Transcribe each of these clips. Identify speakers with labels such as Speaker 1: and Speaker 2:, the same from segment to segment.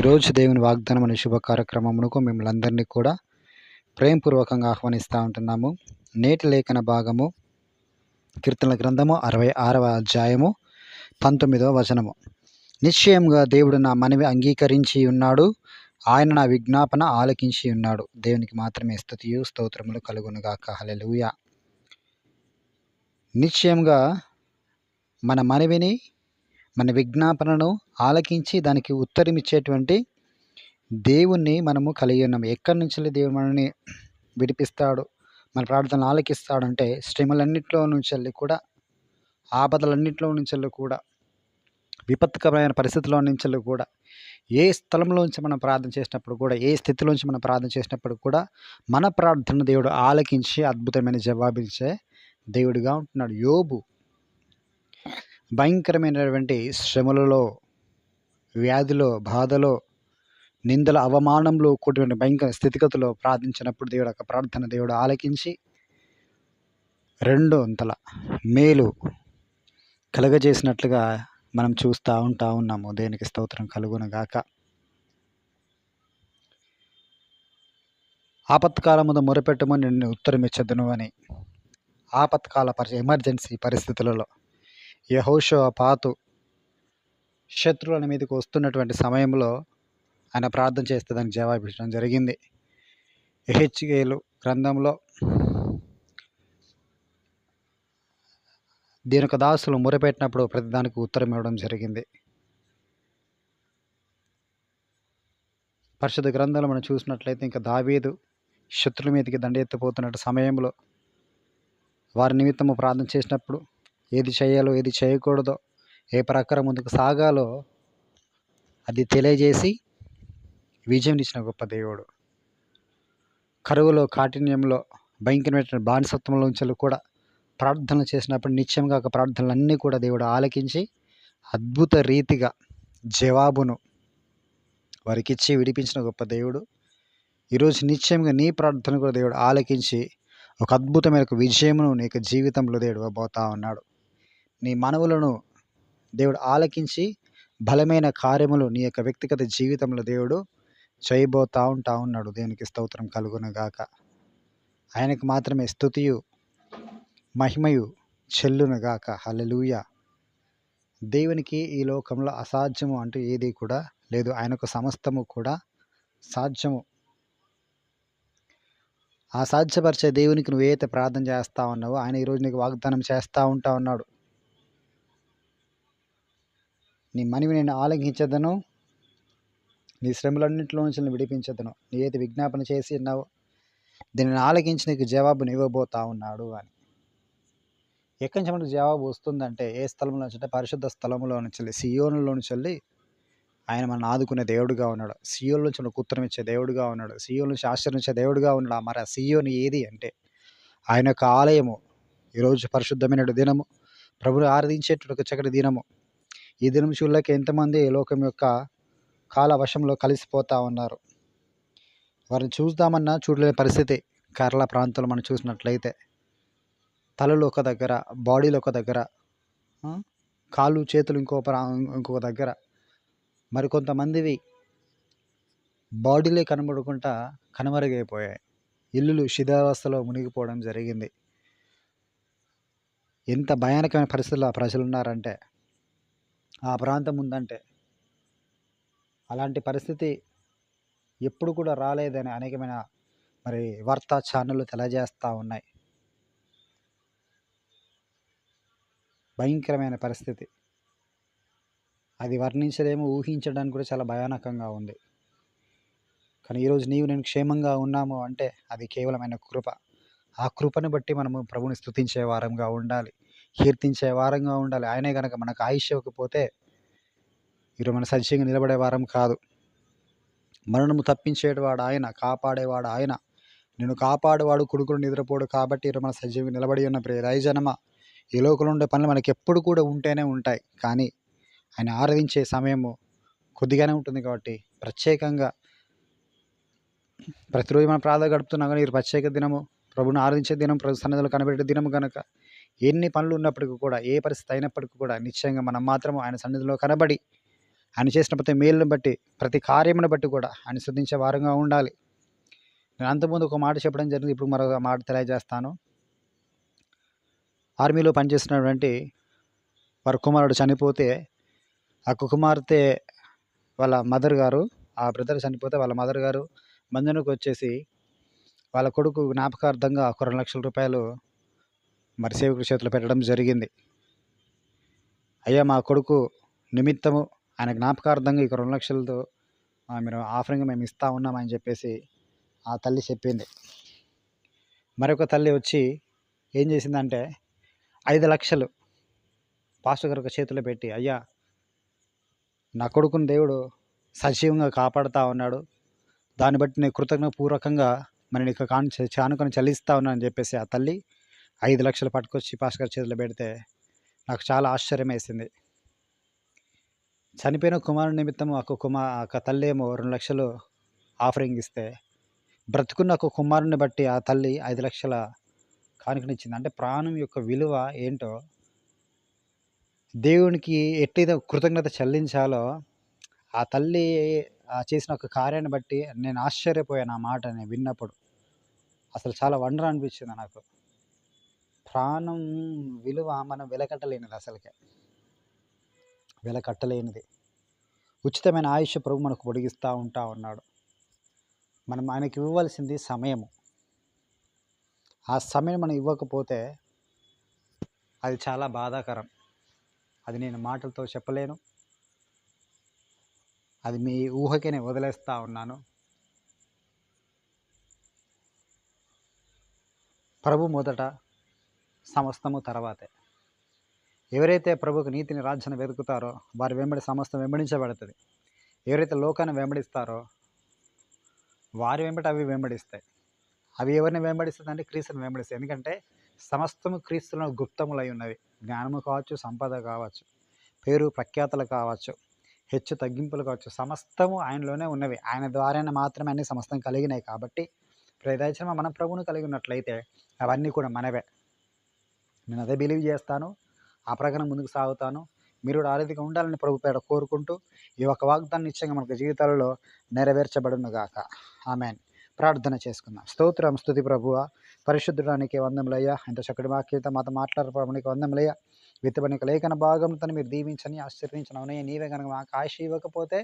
Speaker 1: ఈరోజు దేవుని వాగ్దానం అనే శుభ కార్యక్రమమునకు మిమ్మల్ని అందరినీ కూడా ప్రేమపూర్వకంగా ఆహ్వానిస్తూ ఉంటున్నాము. నేటి లేఖన భాగము కీర్తనల గ్రంథము అరవై ఆరవ అధ్యాయము పంతొమ్మిదవ వచనము. నిశ్చయంగా దేవుడు నా మనవి అంగీకరించి ఉన్నాడు. ఆయన నా విజ్ఞాపన ఆలకించి ఉన్నాడు. దేవునికి మాత్రమే స్థుతియు స్తోత్రములు కలుగునుగాక. హల్లెలూయ. నిశ్చయంగా మన మనవిని మన విజ్ఞాపనను ఆలకించి దానికి ఉత్తరం ఇచ్చేటువంటి దేవుణ్ణి మనము కలిగి ఉన్నాము ఎక్కడి నుంచి దేవుడు మనల్ని విడిపిస్తాడు మన ప్రార్థనలు ఆలకిస్తాడంటే శ్రమలన్నింటిలో నుంచి వెళ్ళి కూడా ఆపదలన్నింటిలో నుంచి వెళ్ళి కూడా విపత్కరమైన పరిస్థితుల్లో నుంచి కూడా ఏ స్థలంలోంచి మనం ప్రార్థన చేసినప్పుడు కూడా ఏ స్థితిలోంచి మనం ప్రార్థన చేసినప్పుడు కూడా మన ప్రార్థన దేవుడు ఆలకించి అద్భుతమైన జవాబించే దేవుడిగా ఉంటున్నాడు. యోబు భయంకరమైనటువంటి శ్రమలలో వ్యాధిలో బాధలో నిందల అవమానంలో కూడిన భయంకర స్థితిగతిలో ప్రార్థించినప్పుడు దేవుడు యొక్క ప్రార్థన దేవుడు ఆలకించి రెండు అంతల మేలు కలగజేసినట్లుగా మనం చూస్తూ ఉంటా ఉన్నాము. దేనికి స్తోత్రం కలుగునగాక ఆపత్కాలముందు మొరపెట్టమని నిన్ను ఉత్తరం ఇచ్చదును అని. ఆపత్కాల పరి ఎమర్జెన్సీ పరిస్థితులలో యహోషో పాతు శత్రువుల మీదకి వస్తున్నటువంటి సమయంలో ఆయన ప్రార్థన చేస్తే దానికి జవాబు ఇచ్చడం జరిగింది. హెచ్కేలు గ్రంథంలో దీని యొక్క దాసులు మురపెట్టినప్పుడు ప్రతిదానికి ఉత్తరం ఇవ్వడం జరిగింది. పరిశుద్ధ గ్రంథాలు మనం చూసినట్లయితే ఇంకా దావీదు శత్రుల మీదకి దండెత్తిపోతున్న సమయంలో వారి నిమిత్తము ప్రార్థన చేసినప్పుడు ఏది చేయాలో ఏది చేయకూడదో ఏ ప్రకారం ముందుకు సాగాలో అది తెలియజేసి విజయం ఇచ్చిన గొప్ప దేవుడు. కరువులో కాఠిన్యంలో భయంకరమైన బానిసత్వంలోంచి కూడా ప్రార్థనలు చేసినప్పుడు నిత్యంగా ఒక ప్రార్థనలన్నీ కూడా దేవుడు ఆలకించి అద్భుత రీతిగా జవాబును వారికిచ్చి విడిపించిన గొప్ప దేవుడు. ఈరోజు నిత్యంగా నీ ప్రార్థన కూడా దేవుడు ఆలకించి ఒక అద్భుతమైన ఒక విజయమును నీ యొక్క జీవితంలో దేవుడు పోతా ఉన్నాడు. నీ మనవులను దేవుడు ఆలకించి బలమైన కార్యములు నీ యొక్క వ్యక్తిగత జీవితంలో దేవుడు చేయబోతా ఉంటా ఉన్నాడు. దేవునికి స్తోత్రం కలుగునగాక. ఆయనకు మాత్రమే స్థుతియు మహిమయు చెల్లునగాక. హలలుయ దేవునికి ఈ లోకంలో అసాధ్యము అంటూ ఏది కూడా లేదు. ఆయనకు సమస్తము కూడా సాధ్యము. ఆ సాధ్యపరిచే దేవునికి నువ్వేదైతే ప్రార్థన చేస్తా ఉన్నావో ఆయన ఈరోజు నీకు వాగ్దానం చేస్తూ ఉంటా ఉన్నాడు. నీ మనవి నేను ఆలంఘించదను నీ శ్రమలన్నింటిలో నుంచి నేను విడిపించదను. నీ ఏది విజ్ఞాపన చేసి ఉన్నావు దీనిని ఆలకించి నీకు జవాబుని ఇవ్వబోతా ఉన్నాడు అని. ఎక్కడి నుంచి మనకు జవాబు వస్తుందంటే ఏ స్థలంలో నుంచి అంటే పరిశుద్ధ స్థలంలో నుంచి వెళ్ళి సియోనులో నుంచి వెళ్ళి ఆయన మనం ఆదుకునే దేవుడుగా ఉన్నాడు. సియోల నుంచి మనకు ఉత్తరం ఇచ్చే దేవుడుగా ఉన్నాడు. సియోల నుంచి ఆశ్చర్యించే దేవుడుగా ఉన్నాడు. మరి ఆ సియోని ఏది అంటే ఆయన యొక్క ఆలయము ఈరోజు పరిశుద్ధమైన దినము ప్రభుని ఆరాధించేటువంటి ఒక చక్కటి దినము ఈ దినం చూడలేక ఎంతమంది లోకం యొక్క కాల వశంలో కలిసిపోతూ ఉన్నారు? వారిని చూద్దామన్నా చూడలేని పరిస్థితి. కేరళ ప్రాంతంలో మనం చూసినట్లయితే తలలు ఒక దగ్గర బాడీలు ఒక దగ్గర కాళ్ళు చేతులు ఇంకో ప్రా ఇంకొక దగ్గర మరికొంతమందివి బాడీలే కనబడకుండా కనుమరుగైపోయాయి. ఇల్లులు శిథిలావస్థలో మునిగిపోవడం జరిగింది. ఎంత భయానకమైన పరిస్థితుల్లో ప్రజలు ఉన్నారంటే ఆ ప్రాంతం ఉందంటే అలాంటి పరిస్థితి ఎప్పుడు కూడా రాలేదని అనేకమైన మరి వార్తా ఛానళ్ళు తెలియజేస్తూ ఉన్నాయి. భయంకరమైన పరిస్థితి. అది వర్ణించలేము ఊహించడానికి కూడా చాలా భయానకంగా ఉంది. కానీ ఈరోజు నీవు నేను క్షేమంగా ఉన్నాము అంటే అది కేవలమైన కృప. ఆ కృపను బట్టి మనము ప్రభుని స్తుతించే వారంగా ఉండాలి. కీర్తించే వారంగా ఉండాలి. ఆయనే కనుక మనకు ఆయుష్ ఇవ్వకపోతే ఈరోజు మన సజీవంగా నిలబడే వారం కాదు. మరణము తప్పించేవాడు ఆయన కాపాడేవాడు ఆయన. నేను కాపాడేవాడు కొడుకుడు నిద్రపోడు కాబట్టి ఈరోజు మన సజీవంగా నిలబడి ఉన్న ప్రియ రైజనమ ఈ లోకంలో ఉండే పనులు మనకి ఎప్పుడు కూడా ఉంటేనే ఉంటాయి. కానీ ఆయన ఆరాధించే సమయము కొద్దిగానే ఉంటుంది కాబట్టి ప్రత్యేకంగా ప్రతిరోజు మనం ప్రార్థన గడుపుతున్నాం కానీ ఈ ప్రత్యేక దినము ప్రభుని ఆరాధించే దినం ప్రభు సన్నిధిలో కనబెట్టే దినం కనుక ఎన్ని పనులు ఉన్నప్పటికీ కూడా ఏ పరిస్థితి అయినప్పటికీ కూడా నిశ్చయంగా మనం మాత్రం ఆయన సన్నిధిలో కనబడి ఆయన చేసిన ప్రతి మేలును బట్టి ప్రతి కార్యమును బట్టి కూడా ఆయన శుద్ధించే వారంగా ఉండాలి. నేను అంతకుముందు ఒక మాట చెప్పడం జరిగింది ఇప్పుడు మరొక మాట తెలియజేస్తాను. ఆర్మీలో పనిచేస్తున్నటువంటి వారి కుమారుడు చనిపోతే ఆ కుమార్తె వాళ్ళ మదర్ గారు ఆ బ్రదర్ చనిపోతే వాళ్ళ మదర్ గారు మంజనకు వచ్చేసి వాళ్ళ కొడుకు జ్ఞాపకార్థంగా ఒక రెండు లక్షల రూపాయలు మరి సేవకుడి చేతిలో పెట్టడం జరిగింది. అయ్యా మా కొడుకు నిమిత్తము ఆయన జ్ఞాపకార్థంగా ఇక రెండు లక్షలతో మీరు ఆఫరింగ్ మేము ఇస్తా ఉన్నామని చెప్పేసి ఆ తల్లి చెప్పింది. మరొక తల్లి వచ్చి ఏం చేసిందంటే ఐదు లక్షలు పాస్టర్ గారి చేతిలో పెట్టి అయ్యా నా కొడుకుని దేవుడు సజీవంగా కాపాడుతూ ఉన్నాడు. దాన్ని బట్టి నేను కృతజ్ఞపూర్వకంగా మరి నీకు కాను చానుకొని చెల్లిస్తా ఉన్నానని అని చెప్పేసి ఆ తల్లి ఐదు లక్షలు పట్టుకొచ్చి భాస్కర్ చేతిలో పెడితే నాకు చాలా ఆశ్చర్యం వేసింది చనిపోయిన కుమారుడి నిమిత్తం ఒక కుమార్ ఒక తల్లి ఏమో రెండు లక్షలు ఆఫరింగ్ ఇస్తే బ్రతుకున్న ఒక కుమారుని బట్టి ఆ తల్లి ఐదు లక్షల కానుకనిచ్చింది అంటే ప్రాణం యొక్క విలువ ఏంటో దేవునికి ఎట్లయితే కృతజ్ఞత చెల్లించాలో ఆ తల్లి ఆ చేసిన ఒక కార్యాన్ని బట్టి నేను ఆశ్చర్యపోయాను ఆ మాట నేను విన్నప్పుడు. అసలు చాలా వండర్ అనిపించింది నాకు. ప్రాణం విలువ మనం వెలకట్టలేనిది అసలుకే. వెలకట్టలేనిది. ఉచితమైన ఆయుష్ ప్రభు మనకు పొడిగిస్తూ ఉంటా ఉన్నాడు. మనం ఆయనకి ఇవ్వవలసింది సమయము. ఆ సమయం మనం ఇవ్వకపోతే అది చాలా బాధాకరం. అది నేను మాటలతో చెప్పలేను. అది మీ ఊహకే నేను వదిలేస్తూ ఉన్నాను. ప్రభు మొదట సమస్తము తర్వాతే. ఎవరైతే ప్రభుకు నీతిని రాజ్యాన్ని వెతుకుతారో వారి వెంబడి సమస్తం వెంబడించబడుతుంది. ఎవరైతే లోకాన్ని వెంబడిస్తారో వారి వెంబడి అవి వెంబడిస్తాయి. అవి ఎవరిని వెంబడిస్తుంది అంటే క్రీస్తుని వెంబడిస్తాయి. ఎందుకంటే సమస్తము క్రీస్తులో గుప్తములై ఉన్నవి. జ్ఞానము కావచ్చు సంపద కావచ్చు పేరు ప్రఖ్యాతలు కావచ్చు హెచ్చు తగ్గింపులు కావచ్చు సమస్తము ఆయనలోనే ఉన్నవి. ఆయన ద్వారానే మాత్రమే అన్ని సమస్తం కలిగినాయి కాబట్టి ప్రదర్శన మన ప్రభువును కలిగి ఉన్నట్లయితే అవన్నీ కూడా మనవే. నేను అదే బిలీవ్ చేస్తాను. ఆ ప్రకారం ముందుకు సాగుతాను. మీరు కూడా ఆరోగ్యంగా ఉండాలని ప్రభు పేడ కోరుకుంటూ ఈ యొక్క వాగ్దాన్ని నిశ్చయంగా మనకు జీవితాలలో నెరవేర్చబడును గాక ఆమెన్. ప్రార్థన చేసుకుందాం. స్తోత్రం స్తుతి ప్రభువ. పరిశుద్ధుడానికి వందములయ్యా. ఇంత చక్కటి వాక్యత మాతో మాట్లాడే వందములయ్యా. విత్తబనికి లేఖన భాగంతో మీరు దీవించని ఆశ్చర్యించిన అవునయ్య. నీవే కనుక మాకు ఆశ ఇవ్వకపోతే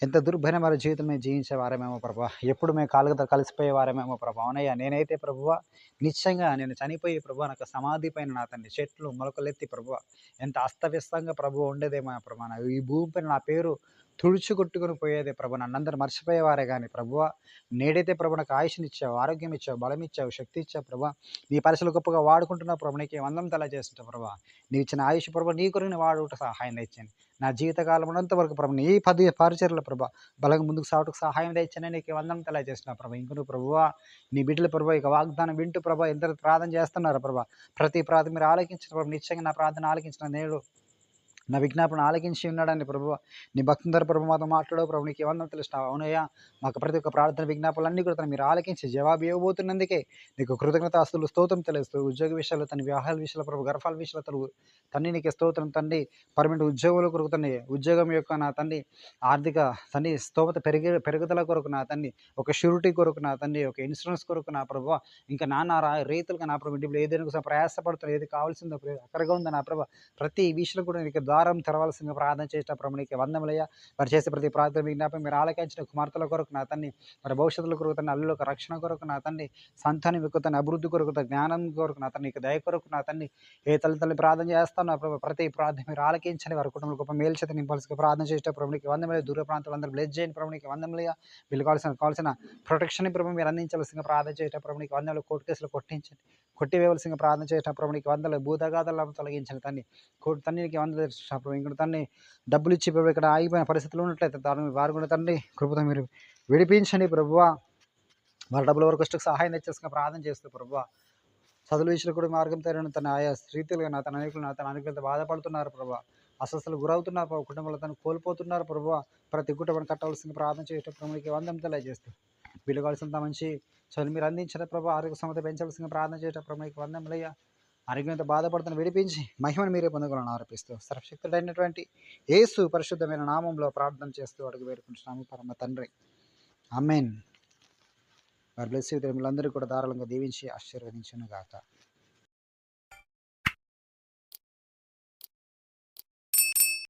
Speaker 1: ఎంత దుర్భరమైన జీవితం మేము జీవించే వారమేమో ప్రభా. ఎప్పుడు మేము కాలుగతో కలిసిపోయే వారమేమో ప్రభా. అవునయ్యా నేనైతే ప్రభువ నిశ్చయంగా నేను చనిపోయి ప్రభు నాకు సమాధి పైన నా తండ్రి చెట్లు మొలకలెత్తి ప్రభు ఎంత అస్తవ్యస్తంగా ప్రభు ఉండేదేమో ప్రభా. ఈ ఈ భూమిపైన నా పేరు తుడుచు కొట్టుకుని పోయేదే ప్రభు. నన్నందరూ మర్చిపోయేవారే కానీ ప్రభువ నేడైతే ప్రభు నాకు ఆయుష్నిచ్చావు ఆరోగ్యం ఇచ్చావు బలం ఇచ్చావు శక్తి ఇచ్చావు ప్రభా. నీ పరిసలు గొప్పగా వాడుకుంటున్నావు ప్రభు. నీకు వందం తల చేస్తుంటావు ప్రభా. నీ ఇచ్చిన ఆయుష్ ప్రభు నీ కొరకు వాడుట సహాయం తెచ్చాను నా జీవితకాలం ఉన్నంత వరకు ప్రభు నీ పది పరిచర్ల ప్రభా బలంగా ముందుకు సాగుటకు సహాయం తెచ్చాను నీకు వందం తల చేస్తున్నావు ప్రభా. ఇంకొక ప్రభువా నీ బిడ్డల ప్రభా ఇక వాగ్దానం వింటూ ప్రభా ఎంత ప్రార్థన చేస్తున్నారు ప్రభా. ప్రతి ప్రార్థన మీరు ఆలకించిన ప్రభు నిశ్చయంగా నా ప్రార్థన ఆలకించిన నేడు నా విజ్ఞాపన ఆలకించి ఉన్నాడని ప్రభు. నీ భక్తులందరూ ప్రభు మాతో మాట్లాడో ప్రభు. నీకు ఏమన్నా తెలుస్తావు? అవునయ్యా మాకు ప్రతి ఒక్క ప్రార్థన విజ్ఞాపనలన్నీ కూడా తను మీరు ఆలకించి జవాబు ఇవ్వబోతున్నందుకే నీకు కృతజ్ఞత ఆస్తులు స్తోత్రం తెలుస్తూ ఉద్యోగ విషయాలు తన వ్యవహార విషయాలు ప్రభు గర్భాల విషయాలు తను తండ్రి నీకు స్తోత్రం తండ్రి పర్మనెంట్ ఉద్యోగుల కొరకు తండ్రి ఉద్యోగం యొక్క నా తండ్రి ఆర్థిక తండ్రి స్తోమత పెరిగే పెరుగుదల కొరకు నా తండ్రి ఒక షూరిటీ కొరకు నా తండ్రి ఒక ఇన్సూరెన్స్ కొరకు నా ప్రభు. ఇంకా నాన్న రా నా ప్రభు ఇప్పుడు ఏదైనా కోసం ప్రయాసపడుతున్నా ఏది కావాల్సిందో అక్కడగా ఉందో నా ప్రభు. ప్రతి విషయంలో కూడా నీకు ద్వారం తెరవలసిందిగా ప్రార్థన చేసిన ప్రభు వందములయ్యా. మరి చేసే ప్రతి ప్రార్థన విజ్ఞాపం మీరు ఆలకించిన కుమార్తెల కొరకు నా తన్ని మరి భవిష్యత్తుల కొరకు తన అల్లుల రక్షణ కొరకు నా తండ్రి సంతానం యొక్క తన అభివృద్ధి కొరకు జ్ఞానం కొరకు నా తన్ని దయ కొరకు నా తన్ని ఏ తల్లి తల్లి ప్రార్థన చేస్తాను నా ప్రభు ప్రతి ప్రార్థన మీరు ఆలకించని వారి కుటుంబం గొప్ప మేల్చేత నింపాల్సిన ప్రార్థన చేసిన ప్రభునికి వందములే దూర ప్రాంతాలు అందరూ బ్లెస్ చేయని ప్రభునికి వందములయ్యా. వీళ్ళు కావాల్సిన కావాల్సిన ప్రొటెక్షన్ ప్రభు మీరు అందించాల్సిన ప్రార్థన చేసిన ప్రభునికి వందలు కోర్టు కేసులు కొట్టించండి. కొట్టివేయవలసిన ప్రార్థన చేసిన ప్రభునికి వందలు భూతగాథలను తొలగించండి తండ్రి. కోర్టు తన్నికి వందలు ప్రభు ఇంకొక తండ్రి డబ్బులు ఇచ్చి ప్రభు ఇక్కడ ఆగిపోయిన పరిస్థితులు ఉన్నట్లయితే దాని వారు కూడా తండ్రి కృపతో మీరు విడిపించండి ప్రభువ వారి డబ్బుల వరకు వచ్చి సహాయం తెచ్చేసుకుని ప్రార్థన చేస్తూ ప్రభువ చదువుల విషయంలో కూడా మార్గం తెరని తన ఆయా రీతిలుగా నా తన అనేకులు నా తన అనేకులతో బాధపడుతున్నారు ప్రభా. అస్వస్థలు గురవుతున్నారు ప్రభు. కుటుంబంలో తను కోల్పోతున్నారు ప్రభు. ప్రతి కుటుంబం కట్టవలసిన ప్రార్థన చేయటం ప్రభుకి వందం తెలియజేస్తూ. వీళ్ళు కావాల్సినంత మంచి చదువు మీరు అందించిన ప్రభు. ఆరోగ్య సమత పెంచవలసిన ప్రార్థన చేయటం వందం వందములయ్యా ఆరోగ్యంతో బాధపడుతున్న విడిపించి మహిమను మీరే పొందుకోవాలని ఆరోపిస్తూ సర్వశక్తుడైనటువంటి యేసు పరిశుద్ధమైన నామంలో ప్రార్థన చేస్తూ అడుగు వేడుకుంటున్నాము పరమ తండ్రి. అమెన్ వారి బ్లెస్ అందరూ కూడా దారుణంగా దీవించి ఆశీర్వదించను గాక